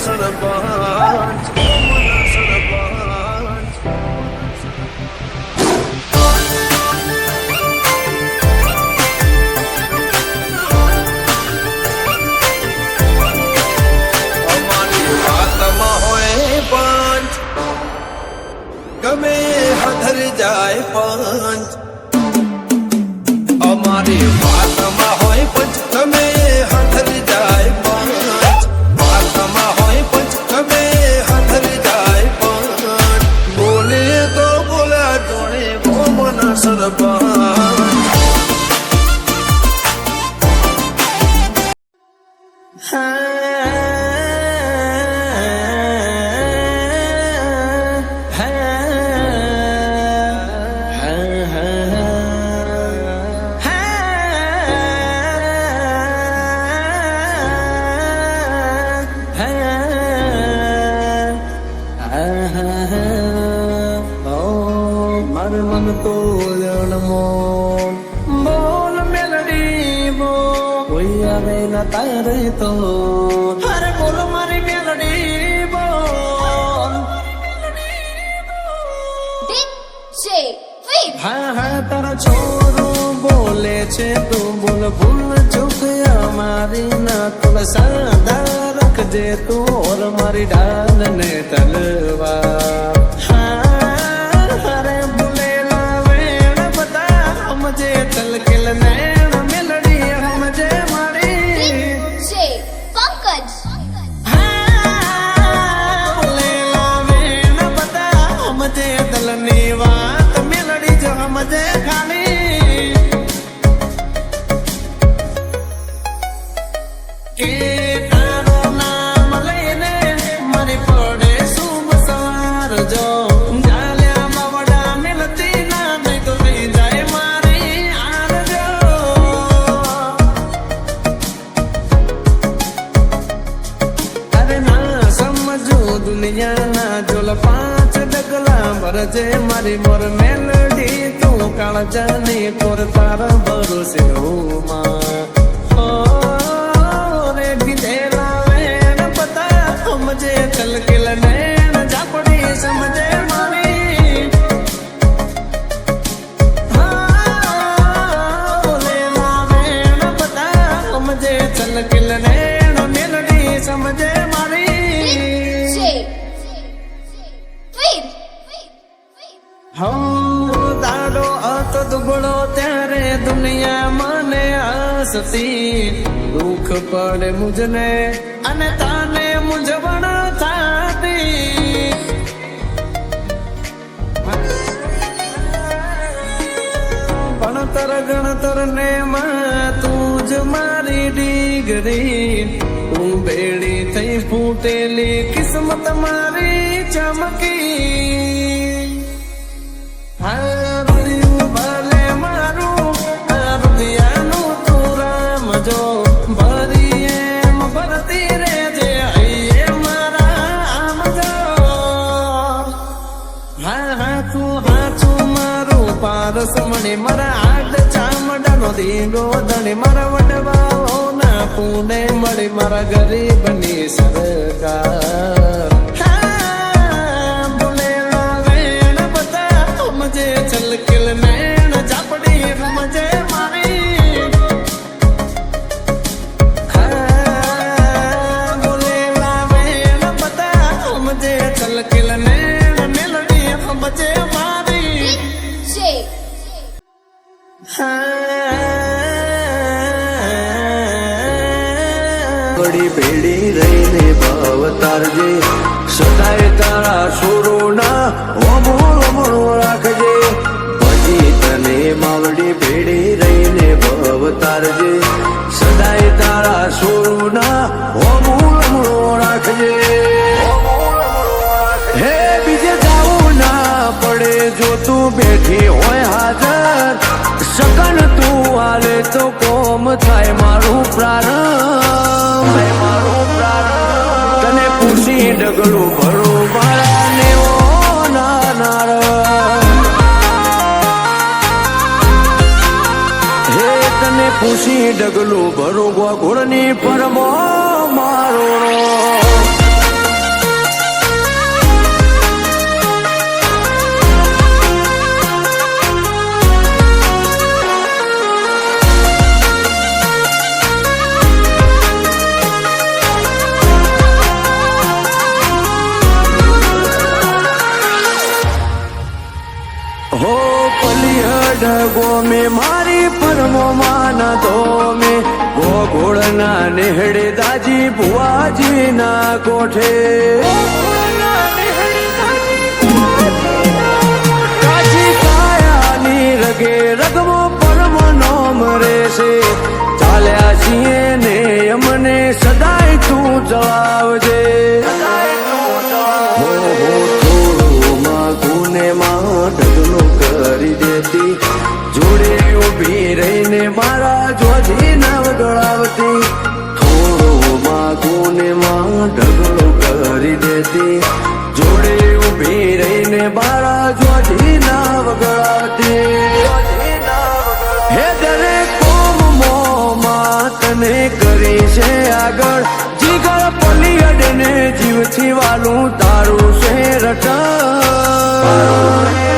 સરપંચ ગમે હધર જાય પંચ અમારી વાતમાં હોય પંચ ગમે હધર બોલ કોઈ આવે ના તારે તો અરે બોલ મારી મેલડી બોલ. હા હા તારા છોરો બોલે છે તું બોલ ભૂલ ચૂક અમારી ના થોડા સાદા રાખજે તું. ઓર મારી ડાલ ને તલવાર સમજે કે તારું નામ લઈને મારી પડે શુભ સવાર જો દુનિયાના જોલ પાંચ ડગલા ભરજે મારી મોર મેલડી તું કાળજાની કોર તારા ભરોસે હોમાં ઓ રે ગીધેલા વેણ પતા સમજે ચલકેલ નૈણ ઝાપડી હસતી દુઃખ પડે મુજને અને તાને મૂંઝવણ થાતી. ભણતર ગણતર ને માં તું જ મારી ડીગરી. તું બેડી થઈ ફૂટેલી કિસ્મત મારી ચમકી. હા હા તું મારું પારસ મણી મારા આડ ચામડાનો દીગો ધણી મારા વડવાઓ ના પુણે મળી મારા ગરીબની સરકાર. ઘડી પેઢી રહીને ભાવ તારજે સદાય તારા સુરોના ઓમળો ઓમળો રાખજે. પછી તને માવડી ભેડી રહીને ભાવ તારજે સદાય તારા સુરોના ઓમળો ઓમળો રાખજે. હે બીજે જાવું ના પડે, જો તું બેઠી હોય હાજર. સકન તું હાલે તો કોમ થાય મારું પ્રારંભ. મારું પ્રારંભ. તને પૂછી ડગલું ભરું મારા ને ઓ ના નાર હે તને પૂછી ડગલું ભરું ગોળની પરમો ગોમે મારી પરમો માન ધોમે ગોગોળના નેહડે દાજી ભુવાજીના કોઠે. કાચી કાયાની રગે રગમો પરમો નોમ રે છે ચાલ્યા છીએ તને કરી છે આગળ. જીગર પલિયડ ને જીવથી વાલું તારું છે રટણ.